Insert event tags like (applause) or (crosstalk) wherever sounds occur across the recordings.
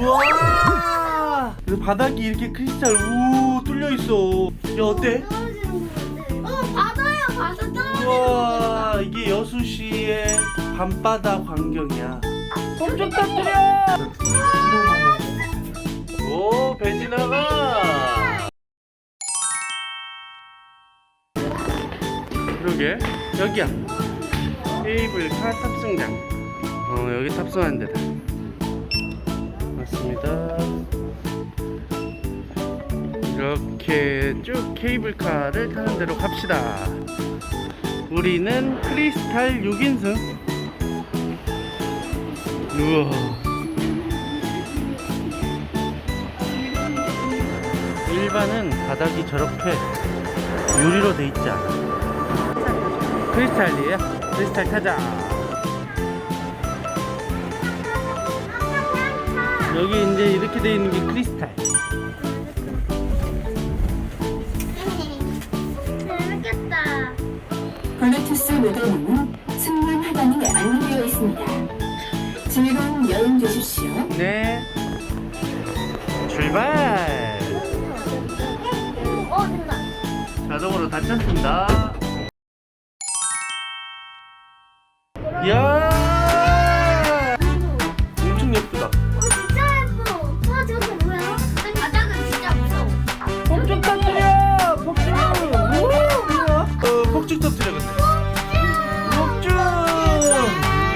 우와! 그래서 바닥이 이렇게 크리스탈 우 뚫려 있어. 야 어때? 어 바다야 바다 떨어지는 우와 이게 여수시의 밤바다 광경이야. 좀 터뜨려. 오 배지나가! 그러게 여기야. 케이블카 탑승장. 어 여기 탑승하는 데다 맞습니다 이렇게 쭉 케이블카를 타는 데로 갑시다 우리는 크리스탈 6인승 우와 일반은 바닥이 저렇게 유리로 돼 있지 않아. 크리스탈이에요? 크리스탈 타자. 여기 이제 이렇게 돼 있는 게 크리스탈. 재밌겠다 블루투스 모델은 승무원 하단에 안내되어 있습니다. 즐거운 여행 되십시오. 네. 출발. 어 된다 자동으로 닫혔습니다. 이야! 어, 폭죽 터뜨려 근데. 폭죽!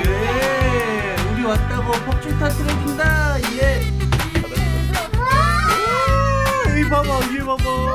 예! 우리 왔다고 폭죽 터뜨려준다! 예! 아, 여기 봐봐, 위에 봐봐.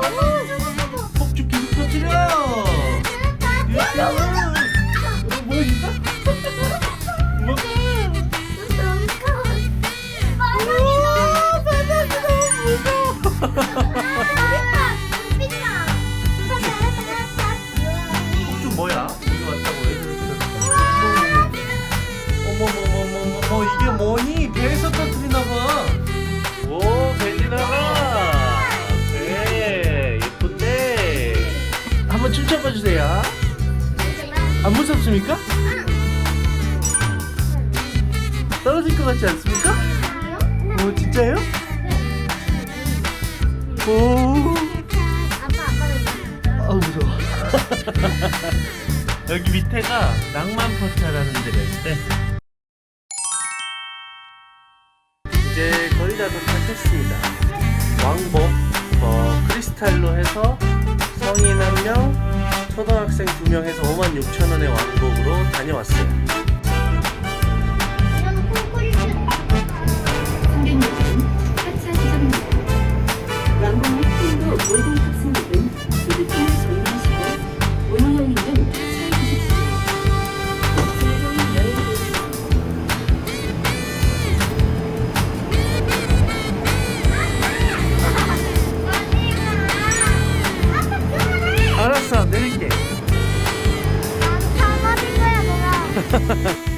배에서 터뜨리나 봐 오 배지나가 배 예쁜데 한번 춤춰봐 주세요 안 무섭습니까? 떨어질 것 같지 않습니까? 오 진짜요? 오 아 무서워 (laughs) 여기 밑에가 낭만 포차라는 데가 있대 이제 거의 다 도착했습니다. 왕복 어, 크리스탈로 해서 성인 한명 초등학생 두명 해서 5만 6천 원의 왕복으로 다녀왔어요 Ha ha ha.